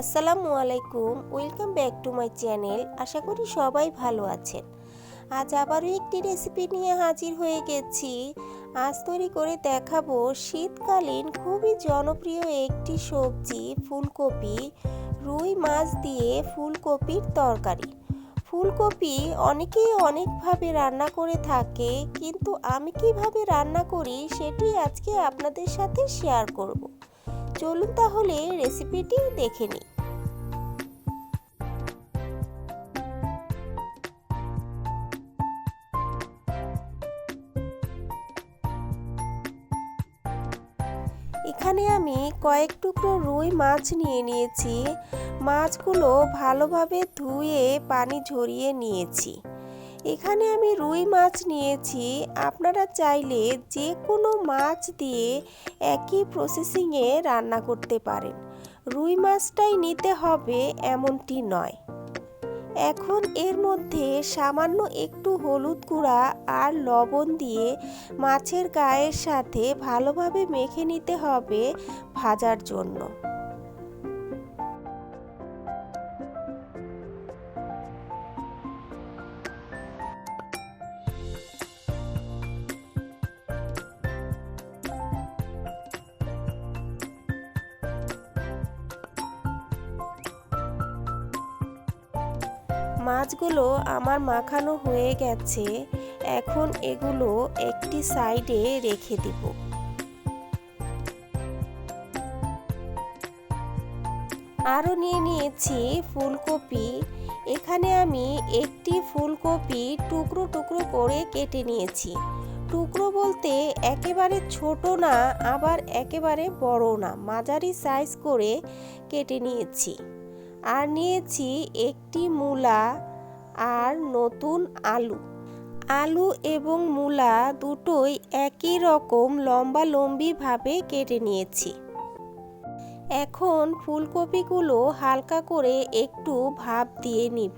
আসসালামু আলাইকুম, welcome back to my channel. আশা করি সবাই ভালো আছেন। আজ আবারও একটি রেসিপি নিয়ে হাজির হয়ে গেছি। আজ তৈরি করে দেখাবো শীতকালীন খুবই জনপ্রিয় একটি সবজি, ফুলকপি। রুই মাছ দিয়ে ফুলকপির তরকারি। ফুলকপি অনেকেই অনেকভাবে রান্না করে থাকে, কিন্তু আমি কীভাবে রান্না করি সেটি আজকে আপনাদের সাথে শেয়ার করব। চলুন তাহলে রেসিপিটি দেখে নিই। এখানে আমি কয়েক টুকরো রুই মাছ নিয়ে নিয়েছি। মাছগুলো ভালোভাবে ধুয়ে পানি ঝরিয়ে নিয়েছি। এখানে আমি রুই মাছ নিয়েছি। আপনারা চাইলে যে কোনো মাছ দিয়ে একই প্রসেসিংয়ে রান্না করতে পারেন। রুই মাছটাই নিতে হবে এমনটি নয়। এখন এর মধ্যে সামান্য একটু হলুদ গুঁড়া আর লবণ দিয়ে মাছের গায়ের সাথে ভালোভাবে মেখে নিতে হবে ভাজার জন্য। মাছগুলো আমার মাখানো হয়ে গেছে, এখন এগুলো একটি সাইডে রেখে দিব। আরও নিয়ে নিয়েছি ফুলকপি। এখানে আমি একটি ফুলকপি টুকরো টুকরো করে কেটে নিয়েছি। টুকরো বলতে একেবারে ছোট না, আবার একেবারে বড় না, মাঝারি সাইজ করে কেটে নিয়েছি। আর নিয়েছি একটি মূলা। আর নতুন আলু। আলু এবং মূলা দুটোই একই রকম লম্বা লম্বিভাবে কেটে নিয়েছি। এখন ফুলকপিগুলো হালকা করে একটু ভাপ দিয়ে নিব।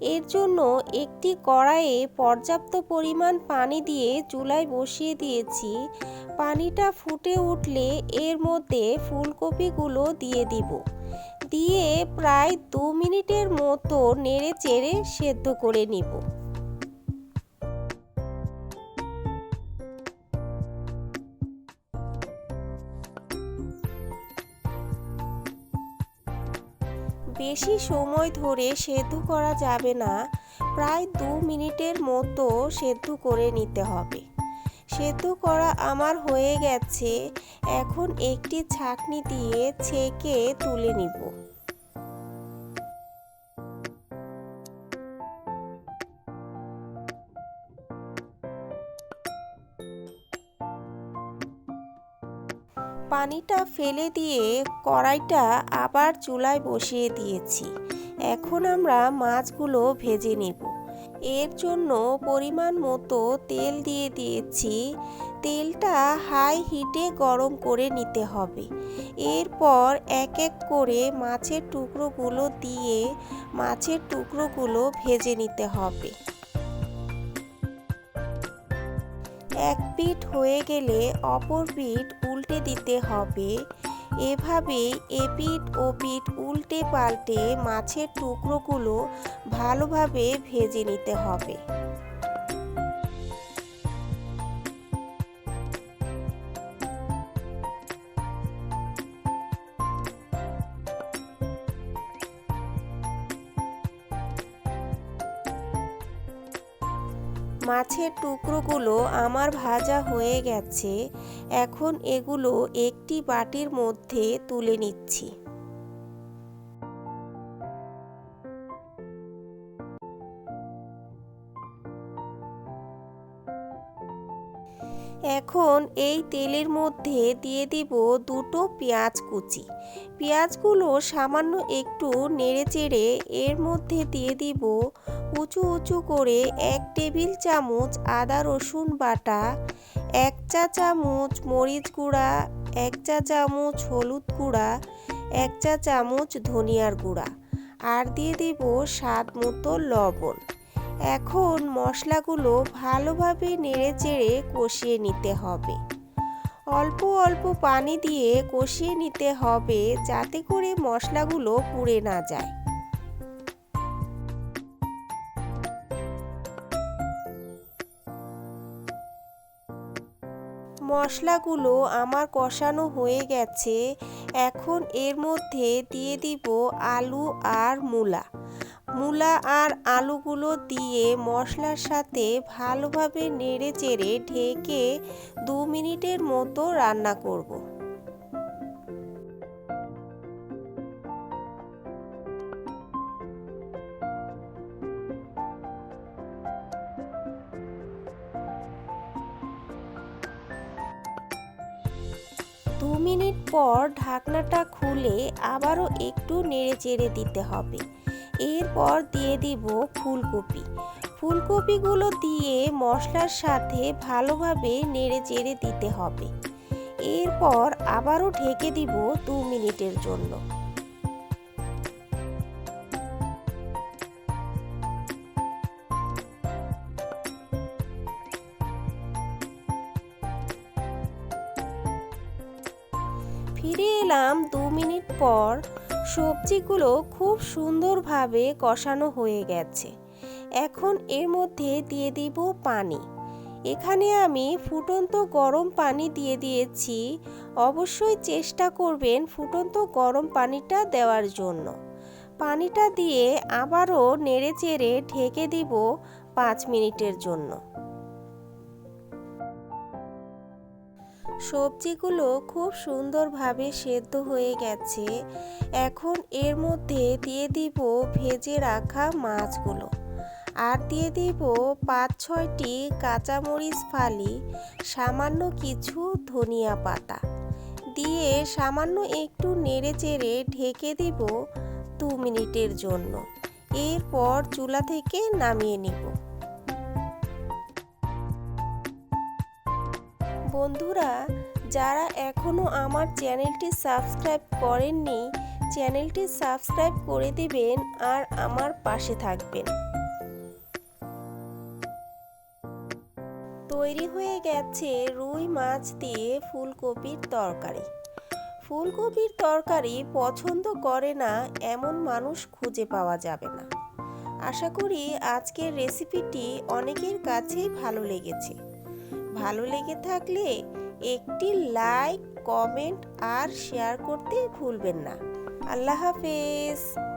এর জন্য একটি কড়াইয়ে পর্যাপ্ত পরিমাণ পানি দিয়ে চুলায় বসিয়ে দিয়েছি। পানিটা ফুটে উঠলে এর মধ্যে ফুলকপিগুলো দিয়ে দিব। দিয়ে প্রায় দু মিনিটের মতো নেড়ে চেড়ে সেদ্ধ করে নিব। বেশি সময় ধরে সেদ্ধ করা যাবে না, প্রায় দু মিনিটের মতো সেদ্ধ করে নিতে হবে। সেদ্ধ করা আমার হয়ে গেছে, এখন একটি ছাকনি দিয়ে ছেঁকে তুলে নিব। পানিটা ফেলে দিয়ে কড়াইটা আবার চুলায় বসিয়ে দিয়েছি। এখন আমরা মাছগুলো ভেজে নিব। এর জন্য পরিমাণ মতো তেল দিয়ে দিয়েছি। তেলটা হাই হিটে গরম করে নিতে হবে। এরপর এক এক করে মাছের টুকরোগুলো দিয়ে মাছের টুকরোগুলো ভেজে নিতে হবে। এক পিঠ হয়ে গেলে অপর পিঠ উল্টে দিতে হবে। এভাবে এপিঠ ও পিঠ উল্টে পাল্টে মাছের টুকরোগুলো ভালোভাবে ভেজে নিতে হবে। মাছের টুকরোগুলো আমার ভাজা হয়ে গেছে, এখন এগুলো একটি বাটির মধ্যে তুলে নিচ্ছি। এখন এই তেলের মধ্যে দিয়ে দিব দুটো পেঁয়াজ কুচি। পেঁয়াজগুলো সামান্য একটু নেড়ে চেড়ে এর মধ্যে দিয়ে দিব উঁচু উঁচু করে এক টেবিল চামচ আদা রসুন বাটা, এক চা চামচ মরিচ গুঁড়া, এক চা চামচ হলুদ গুঁড়া, এক চা চামচ ধনিয়ার গুঁড়া আর দিয়ে দিব স্বাদ মতো লবণ। এখন মশলাগুলো ভালোভাবে নেড়ে চেড়ে কষিয়ে নিতে হবে। অল্প অল্প পানি দিয়ে কষিয়ে নিতে হবে যাতে করে মশলাগুলো পুড়ে না যায়। মশলাগুলো আমার কষানো হয়ে গেছে, এখন এর মধ্যে দিয়ে দিব আলু আর মূলা। মূলা আর আলুগুলো দিয়ে মশলার সাথে ভালোভাবে নেড়ে চেড়ে ঢেকে দু মিনিটের মতো রান্না করব। দু মিনিট পর ঢাকনাটা খুলে আবারও একটু নেড়ে চেড়ে দিতে হবে। এরপর দিয়ে দিব ফুলকপি। ফুলকপিগুলো দিয়ে মশলার সাথে ভালোভাবে নেড়ে চেড়ে দিতে হবে। এরপর আবারও ঢেকে দিব দু মিনিটের জন্য। ফিরে এলাম দু মিনিট পর সবজিগুলো খুব সুন্দরভাবে কষানো হয়ে গেছে। এখন এর মধ্যে দিয়ে দিব পানি। এখানে আমি ফুটন্ত গরম পানি দিয়ে দিয়েছি। অবশ্যই চেষ্টা করবেন ফুটন্ত গরম পানিটা দেওয়ার জন্য। পানিটা দিয়ে আবারও নেড়ে চেড়ে ঢেকে দিব পাঁচ মিনিটের জন্য। সবজিগুলো খুব সুন্দরভাবে সেদ্ধ হয়ে গেছে। এখন এর মধ্যে দিয়ে দিব ভেজে রাখা মাছগুলো। আর দিয়ে দিব পাঁচ ছয়টি কাঁচামরিচ ফালি, সামান্য কিছু ধনিয়া পাতা। দিয়ে সামান্য একটু নেড়ে চেড়ে ঢেকে দিব দু মিনিটের জন্য। এরপর চুলা থেকে নামিয়ে নিব। বন্ধুরা, যারা এখনও আমার চ্যানেলটি সাবস্ক্রাইব করেননি, চ্যানেলটি সাবস্ক্রাইব করে দিবেন আর আমার পাশে থাকবেন। তৈরি হয়ে গেছে রুই মাছ দিয়ে ফুলকপির তরকারি। ফুলকপির তরকারি পছন্দ করে না, এমন মানুষ খুঁজে পাওয়া যাবে না। আশা করি আজকের রেসিপিটি অনেকের কাছেই ভালো লেগেছে। ভালো লেগে থাকলে একটি লাইক কমেন্ট আর শেয়ার করতে ভুলবেন না। আল্লাহ হাফেজ।